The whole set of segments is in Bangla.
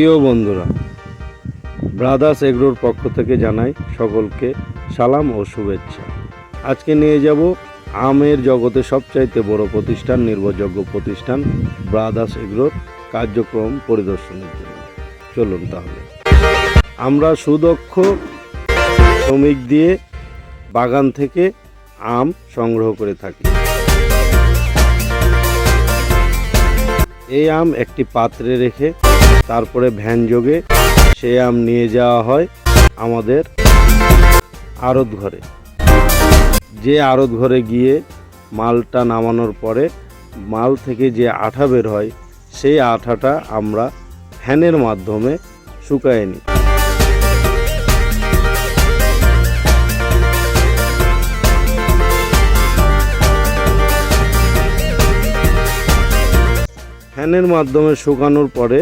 প্রিয় বন্ধুরা, ব্রাদার্স এগ্রোর পক্ষ থেকে জানাই সকলকে সালাম ও শুভেচ্ছা। আজকে নিয়ে যাব আমের জগতে সবচাইতে বড় প্রতিষ্ঠান, নির্ভরযোগ্য প্রতিষ্ঠান, ব্রাদার্স এগ্রোর কার্যক্রম পরিদর্শনের জন্য। চলুন তাহলে। আমরা সুদক্ষ শ্রমিক দিয়ে বাগান থেকে আম সংগ্রহ করে থাকি। এই আম একটি পাত্রে রেখে তারপরে ভ্যান যোগে সে আম নিয়ে যাওয়া হয় আমাদের আড়ত ঘরে। যে আড়ত ঘরে গিয়ে মালটা নামানোর পরে মাল থেকে যে আঠা বের হয়, সেই আঠাটা আমরা ফ্যানের মাধ্যমে শুকায়ে নিই। ফ্যানের মাধ্যমে শুকানোর পরে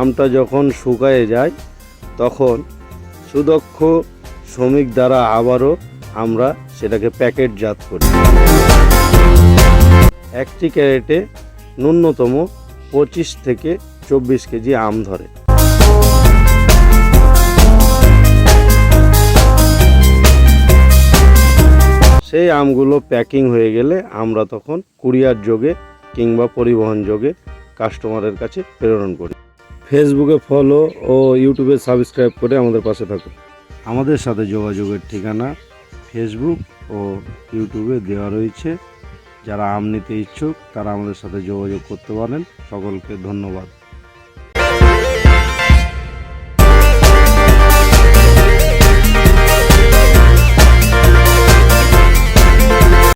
আমটা যখন শুকায়ে যায়, তখন সুদক্ষ শ্রমিক দ্বারা আবারও আমরা সেটাকে প্যাকেটজাত করি। একটি ক্যারেটে ন্যূনতম পঁচিশ থেকে চব্বিশ কেজি আম ধরে। সেই আমগুলো প্যাকিং হয়ে গেলে আমরা তখন কুরিয়ার যোগে কিংবা পরিবহন যোগে কাস্টমারের কাছে প্রেরণ করি। ফেসবুকে ফলো ও ইউটিউবে সাবস্ক্রাইব করে আমাদের পাশে থাকুন। আমাদের সাথে যোগাযোগের ঠিকানা ফেসবুক ও ইউটিউবে দেওয়া রয়েছে। যারা আম নিতে ইচ্ছুক, তারা আমাদের সাথে যোগাযোগ করতে পারেন। সকলকে ধন্যবাদ।